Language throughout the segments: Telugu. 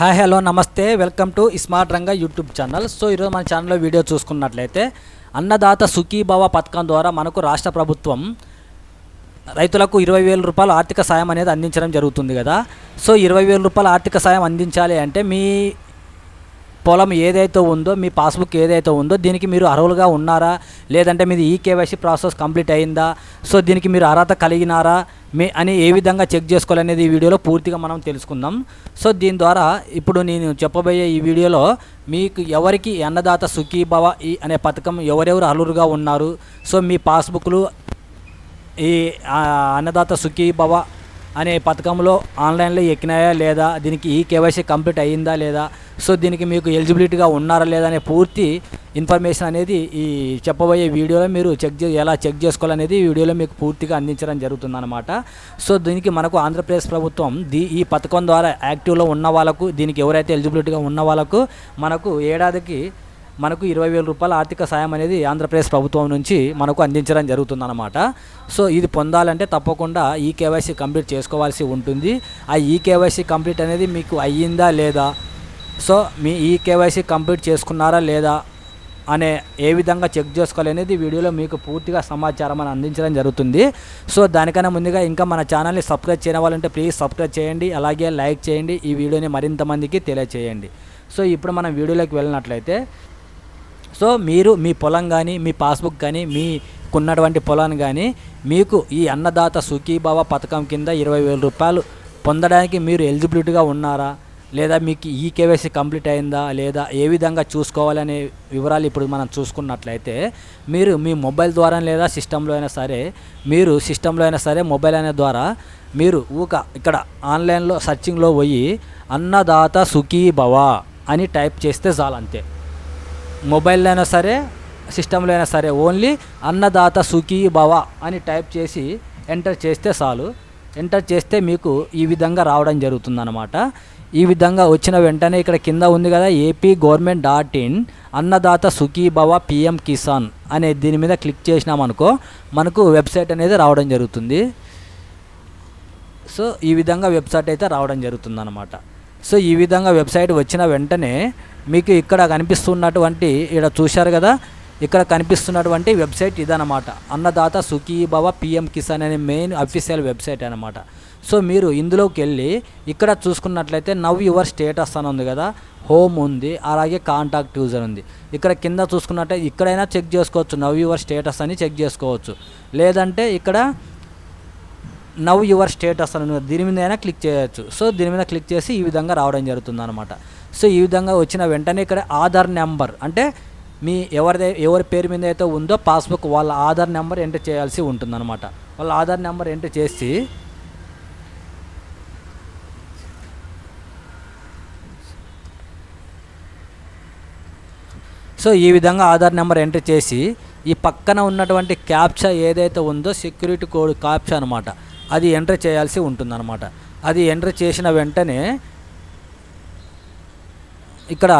హాయ్ హలో నమస్తే. Welcome to smart Ranga YouTube channel. So ఈరోజు మన ఛానల్లో వీడియో చూసుకున్నట్లయితే అన్నదాత సుఖీభావ పథకం ద్వారా మనకు రాష్ట్ర ప్రభుత్వం రైతులకు ఇరవై వేల రూపాయలు ఆర్థిక సాయం అనేది అందించడం జరుగుతుంది కదా. సో ఇరవై వేల రూపాయల ఆర్థిక సాయం అందించాలి అంటే మీ పొలం ఏదైతే ఉందో మీ పాస్బుక్ ఏదైతే ఉందో దీనికి మీరు అర్హులుగా ఉన్నారా? లేదంటే మీది ఈ కేవైసీ ప్రాసెస్ కంప్లీట్ అయిందా? సో దీనికి మీరు అర్హత కలిగినారా? మీ అని ఏ విధంగా చెక్ చేసుకోవాలనేది ఈ వీడియోలో పూర్తిగా మనం తెలుసుకుందాం. సో దీని ద్వారా ఇప్పుడు నేను చెప్పబోయే ఈ వీడియోలో మీకు ఎవరికి అన్నదాత సుఖీభవ ఈ అనే పథకం ఎవరెవరు అర్హులుగా ఉన్నారు? సో మీ పాస్బుక్లు ఈ అన్నదాత సుఖీభవ అనే పథకంలో ఆన్లైన్లో ఎక్కినాయా లేదా? దీనికి ఈ కేవైసీ కంప్లీట్ అయ్యిందా లేదా? సో దీనికి మీకు ఎలిజిబిలిటీగా ఉన్నారా లేదా అనే పూర్తి ఇన్ఫర్మేషన్ అనేది ఈ చెప్పబోయే వీడియోలో మీరు చెక్ చే ఎలా చెక్ చేసుకోవాలనేది ఈ వీడియోలో మీకు పూర్తిగా అందించడం జరుగుతుందన్నమాట. సో దీనికి మనకు ఆంధ్రప్రదేశ్ ప్రభుత్వం దీ ఈ పథకం ద్వారా యాక్టివ్లో ఉన్న వాళ్ళకు దీనికి ఎవరైతే ఎలిజిబిలిటీగా ఉన్న వాళ్ళకు మనకు ఏడాదికి మనకు ఇరవై వేల రూపాయల ఆర్థిక సాయం అనేది ఆంధ్రప్రదేశ్ ప్రభుత్వం నుంచి మనకు అందించడం జరుగుతుందన్నమాట. సో ఇది పొందాలంటే తప్పకుండా ఈ కేవైసీ కంప్లీట్ చేసుకోవాల్సి ఉంటుంది. ఆ ఈ కేవైసీ కంప్లీట్ అనేది మీకు అయ్యిందా లేదా? సో మీ ఈ కేవైసీ కంప్లీట్ చేసుకున్నారా లేదా? అనే ఏ విధంగా చెక్ చేసుకోవాలి అనేది వీడియోలో మీకు పూర్తిగా సమాచారం అని అందించడం జరుగుతుంది. సో దానికన్నా ముందుగా ఇంకా మన ఛానల్ని సబ్స్క్రైబ్ చేయని వాళ్ళంటే ప్లీజ్ సబ్స్క్రైబ్ చేయండి. అలాగే లైక్ చేయండి. ఈ వీడియోని మరింత మందికి తెలియచేయండి. సో ఇప్పుడు మనం వీడియోలోకి వెళ్ళినట్లయితే సో మీరు మీ పొలం కానీ మీ పాస్బుక్ కానీ మీకున్నటువంటి పొలాన్ని కానీ మీకు ఈ అన్నదాత సుఖీభావ పథకం కింద ఇరవై వేల రూపాయలు పొందడానికి మీరు ఎలిజిబిలిటీగా ఉన్నారా? లేదా మీకు ఈ కేవైసీ కంప్లీట్ అయిందా? లేదా ఏ విధంగా చూసుకోవాలనే వివరాలు ఇప్పుడు మనం చూసుకున్నట్లయితే మీరు మీ మొబైల్ ద్వారా లేదా సిస్టంలో అయినా సరే మీరు సిస్టంలో అయినా సరే మొబైల్ అనే ద్వారా మీరు ఊక ఇక్కడ ఆన్లైన్లో సర్చింగ్లో పోయి అన్నదాత సుఖీభవ అని టైప్ చేస్తే చాలంతే అంతే. మొబైల్లో అయినా సరే సిస్టంలో అయినా సరే ఓన్లీ అన్నదాత సుఖీ భవ అని టైప్ చేసి ఎంటర్ చేస్తే చాలు. ఎంటర్ చేస్తే మీకు ఈ విధంగా రావడం జరుగుతుందన్నమాట. ఈ విధంగా వచ్చిన వెంటనే ఇక్కడ కింద ఉంది కదా AP government dot in Annadata Sukhi Bhava PM Kisan అనే దీని మీద క్లిక్ చేసినామనుకో మనకు వెబ్సైట్ అనేది రావడం జరుగుతుంది. సో ఈ విధంగా వెబ్సైట్ అయితే రావడం జరుగుతుందన్నమాట. సో ఈ విధంగా వెబ్సైట్ వచ్చిన వెంటనే మీకు ఇక్కడ కనిపిస్తున్నటువంటి ఇక్కడ చూశారు కదా ఇక్కడ కనిపిస్తున్నటువంటి వెబ్సైట్ ఇదనమాట అన్నదాత సుఖీభవ పిఎం కిసాన్ అనే మెయిన్ అఫీషియల్ వెబ్సైట్ అనమాట సో మీరు ఇందులోకి వెళ్ళి ఇక్కడ చూసుకున్నట్లయితే నవ్ యువర్ స్టేటస్ అని ఉంది కదా హోమ్ ఉంది అలాగే కాంటాక్ట్ యూజర్ ఉంది. ఇక్కడ కింద చూసుకున్నట్లయితే ఇక్కడైనా చెక్ చేసుకోవచ్చు నవ్ యువర్ స్టేటస్ అని చెక్ చేసుకోవచ్చు. లేదంటే ఇక్కడ నవ్ యువర్ స్టేటస్ అని దీని మీద అయినా క్లిక్ చేయొచ్చు. సో దీని మీద క్లిక్ చేసి ఈ విధంగా రావడం జరుగుతుంది అనమాట సో ఈ విధంగా వచ్చిన వెంటనే ఇక్కడ ఆధార్ నెంబర్ అంటే మీ ఎవరిదై ఎవరి పేరు మీద అయితే ఉందో పాస్బుక్ వాళ్ళ ఆధార్ నెంబర్ ఎంటర్ చేయాల్సి ఉంటుందన్నమాట. వాళ్ళ ఆధార్ నెంబర్ ఎంటర్ చేసి సో ఈ విధంగా ఆధార్ నెంబర్ ఎంటర్ చేసి ఈ పక్కన ఉన్నటువంటి క్యాప్చా ఏదైతే ఉందో సెక్యూరిటీ కోడ్ క్యాప్చా అనమాట అది ఎంటర్ చేయాల్సి ఉంటుందన్నమాట. అది ఎంటర్ చేసిన వెంటనే ఇక్కడ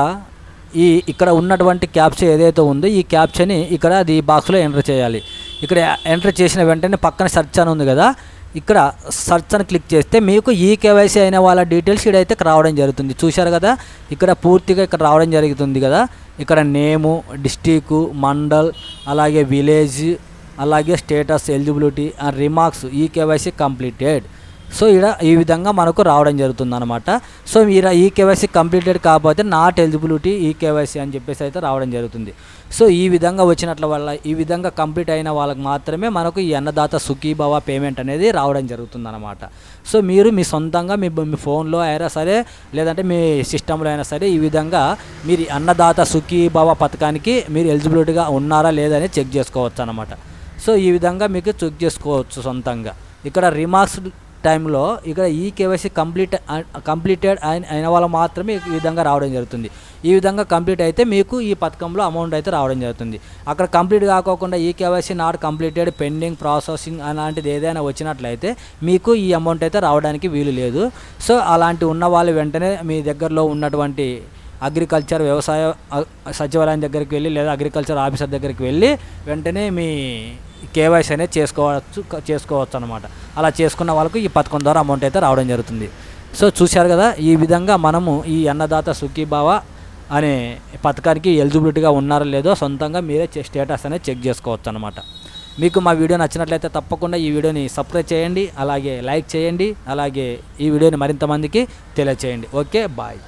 ఈ ఇక్కడ ఉన్నటువంటి క్యాప్చా ఏదైతే ఉందో ఈ క్యాప్చాని ఇక్కడ అది బాక్స్లో ఎంటర్ చేయాలి. ఇక్కడ ఎంటర్ చేసిన వెంటనే పక్కన సెర్చ్ అని ఉంది కదా ఇక్కడ సెర్చ్ అని క్లిక్ చేస్తే మీకు ఈ కేవైసీ అయిన వాళ్ళ డీటెయిల్స్ ఇక్కడైతే రావడం జరుగుతుంది. చూశారు కదా ఇక్కడ పూర్తిగా ఇక్కడ రావడం జరుగుతుంది కదా. ఇక్కడ నేము డిస్టిక్ మండల్ అలాగే విలేజ్ అలాగే స్టేటస్ ఎలిజిబిలిటీ అండ్ రిమార్క్స్ ఈ కేవైసీ కంప్లీటెడ్. సో ఇక్కడ ఈ విధంగా మనకు రావడం జరుగుతుంది అనమాట సో మీరు ఈ కేవైసీ కంప్లీటెడ్ కాకపోతే నాట్ ఎలిజిబిలిటీ ఈ కేవైసీ అని చెప్పేసి అయితే రావడం జరుగుతుంది. సో ఈ విధంగా వచ్చినట్ల వల్ల ఈ విధంగా కంప్లీట్ అయిన వాళ్ళకి మాత్రమే మనకు ఈ అన్నదాత సుఖీభవ పేమెంట్ అనేది రావడం జరుగుతుంది అనమాట సో మీరు మీ సొంతంగా మీ మీ ఫోన్లో అయినా సరే లేదంటే మీ సిస్టంలో అయినా సరే ఈ విధంగా మీరు అన్నదాత సుఖీభవ పథకానికి మీరు ఎలిజిబిలిటీగా ఉన్నారా లేదని చెక్ చేసుకోవచ్చు అనమాట సో ఈ విధంగా మీకు చెక్ చేసుకోవచ్చు సొంతంగా. ఇక్కడ రిమార్క్స్ టైంలో ఇక్కడ ఈ కేవైసీ కంప్లీట్ కంప్లీటెడ్ అయిన అయిన వాళ్ళు మాత్రమే ఈ విధంగా రావడం జరుగుతుంది. ఈ విధంగా కంప్లీట్ అయితే మీకు ఈ పథకంలో అమౌంట్ అయితే రావడం జరుగుతుంది. అక్కడ కంప్లీట్ కాకోకుండా ఈ KYC not completed pending processing అలాంటిది ఏదైనా వచ్చినట్లయితే మీకు ఈ అమౌంట్ అయితే రావడానికి వీలు లేదు. సో అలాంటి ఉన్న వాళ్ళు వెంటనే మీ దగ్గరలో ఉన్నటువంటి అగ్రికల్చర్ వ్యవసాయ సచివాలయం దగ్గరికి వెళ్ళి లేదా అగ్రికల్చర్ ఆఫీసర్ దగ్గరికి వెళ్ళి వెంటనే మీ కేవైసీ అనేది చేసుకోవచ్చు చేసుకోవచ్చు అనమాట అలా చేసుకున్న వాళ్ళకు ఈ పథకం ద్వారా అమౌంట్ అయితే రావడం జరుగుతుంది. సో చూశారు కదా ఈ విధంగా మనము ఈ అన్నదాత సుఖీభావ అనే పథకానికి ఎలిజిబిలిటీగా ఉన్నారో లేదో సొంతంగా మీరే స్టేటస్ అనేది చెక్ చేసుకోవచ్చు అనమాట మీకు మా వీడియో నచ్చినట్లయితే తప్పకుండా ఈ వీడియోని సబ్స్క్రైబ్ చేయండి అలాగే లైక్ చేయండి అలాగే ఈ వీడియోని మరింత మందికి తెలియచేయండి. Okay bye.